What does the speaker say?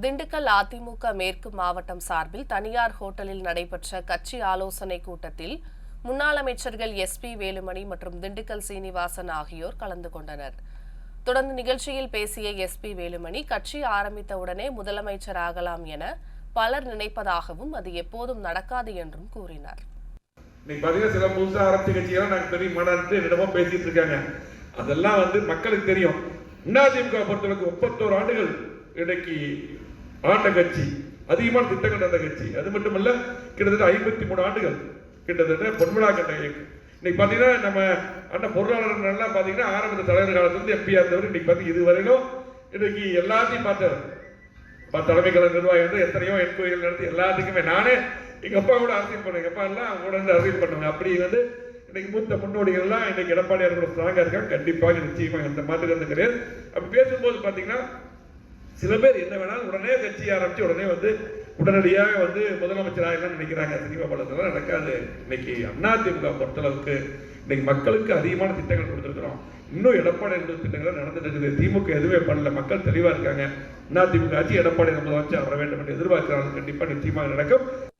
திண்டுக்கல் அதிமுக மேற்கு மாவட்டம் சார்பில் தனியார் ஹோட்டலில் நடைபெற்ற கட்சி ஆலோசனை கூட்டத்தில் முன்னாள் அமைச்சர்கள் எஸ் பி வேலுமணி மற்றும் திண்டுக்கல் சீனிவாசன் ஆகியோர் கலந்து கொண்டனர். தொடர்ந்து நிகழ்ச்சியில் பேசிய எஸ் பி வேலுமணி கட்சி ஆரம்பித்தவுடனே முதலமைச்சர் ஆகலாம் என பலர் நினைப்பதாகவும் அது எப்போதும் நடக்காது என்றும் கூறினார். இன்னைக்கு பாத்தீங்கன்னா சில புதுசா ஆரம்பிச்ச கட்சியெல்லாம் நாங்க பெரிய மாடான்ட்டு என்னமோ பேசிட்டு இருக்காங்க. அதெல்லாம் வந்து மக்களுக்கு தெரியும். அதிமுக பொறுத்தவரைக்கும் முப்பத்தோரு ஆண்டுகள் இன்னைக்கு ஆண்ட கட்சி அதிகமான திட்டங்கள் அந்த கட்சி. அது மட்டுமல்ல கிட்டத்தட்ட ஐம்பத்தி மூணு ஆண்டுகள் கிட்டத்தட்ட பொன்விழா கண்ட இயக்கம். இன்னைக்கு பார்த்தீங்கன்னா நம்ம அண்ணன் பொருளாளர் நல்லா பார்த்தீங்கன்னா ஆரம்ப தலைவர் காலத்துல இருந்து எம்பியா இருந்தவர் இன்னைக்கு இது இதுவரையிலும் இன்னைக்கு எல்லாத்தையும் பார்த்தவர் ப- தலைமை கழக நிர்வாகி வந்து எத்தனையோ என்கொயரிகள் நடத்தி எல்லாத்துக்குமே நானே எங்கள் அப்பா கூட அரசியல் பண்ணுவேன் எங்க அப்பா எல்லாம் அவங்க கூட இருந்து அரசியல் பண்ணுவேன் அப்படி வந்து இன்னைக்கு மூத்த முன்னோடிகள்லாம் இன்னைக்கு எடப்பாடியார் கூட ஸ்ட்ராங்காக இருக்காங்க. கண்டிப்பாக நிச்சயமாக எந்த மாற்று கருத்து கிடையாது. அப்படி பேசும்போது பார்த்தீங்கன்னா சில பேர் என்ன வேணாலும் உடனே கட்சி ஆரம்பித்து உடனே வந்து உடனடியாக வந்து முதலமைச்சர் ஆகலாம்னு நினைக்கிறாங்க. சினிமா படத்துல நடக்காது. இன்னைக்கு அதிமுக பொறுத்தளவுக்கு இன்னைக்கு மக்களுக்கு அதிகமான திட்டங்கள் கொடுத்துருக்குறோம். இன்னும் எடப்பாடி என்பது திட்டங்கள் நடந்துட்டு இருக்குது. திமுக எதுவுமே பண்ணல. மக்கள் தெளிவா இருக்காங்க. அதிமுக ஆட்சி எடப்பாடி முதலமைச்சர் வர வேண்டும் என்று எதிர்பார்க்கிறாங்க கண்டிப்பா நிச்சயமாக நடக்கும்.